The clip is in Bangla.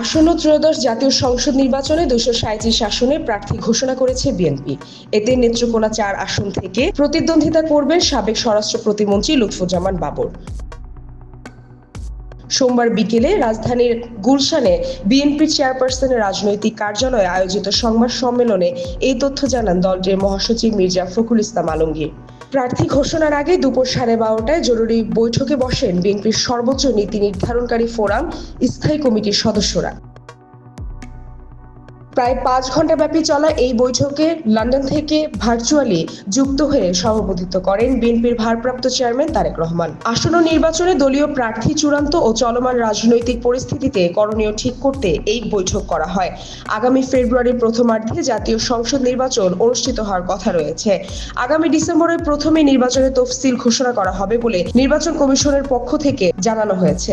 আসন্ন ত্রয়োদশ জাতীয় সংসদ নির্বাচনে দুশো সাঁত্রিশ আসনে প্রার্থী ঘোষণা করেছে বিএনপি। এতে নেত্রকোনা চার আসন থেকে প্রতিদ্বন্দ্বিতা করবেন সাবেক স্বরাষ্ট্র প্রতিমন্ত্রী লুৎফুজ্জামান বাবর। সোমবার বিকেলে রাজধানীর গুলশানে বিএনপির চেয়ারপারসনের রাজনৈতিক কার্যালয়ে আয়োজিত সংবাদ সম্মেলনে এই তথ্য জানান দলটির মহাসচিব মির্জা ফখরুল ইসলাম আলমগীর। প্রার্থী ঘোষণার আগে দুপুর সাড়ে বারোটায় জরুরি বৈঠকে বসেন বিএনপির সর্বোচ্চ নীতি নির্ধারণকারী ফোরাম, স্থায়ী কমিটির সদস্যরা। প্রায় পাঁচ ঘণ্টা ব্যাপী চলা এই বৈঠকে লন্ডন থেকে ভার্চুয়ালি যুক্ত হয়ে সভাপতিত্ব করেন বিএনপির ভারপ্রাপ্ত চেয়ারম্যান তারেক রহমান। আসন্ন নির্বাচনে দলীয় প্রার্থী চূড়ান্ত ও চলমান রাজনৈতিক পরিস্থিতিতে করণীয় ঠিক করতে এই বৈঠক করা হয়। আগামী ফেব্রুয়ারির প্রথমার্ধে জাতীয় সংসদ নির্বাচন অনুষ্ঠিত হওয়ার কথা রয়েছে। আগামী ডিসেম্বরের প্রথমে নির্বাচনের তফসিল ঘোষণা করা হবে বলে নির্বাচন কমিশনের পক্ষ থেকে জানানো হয়েছে।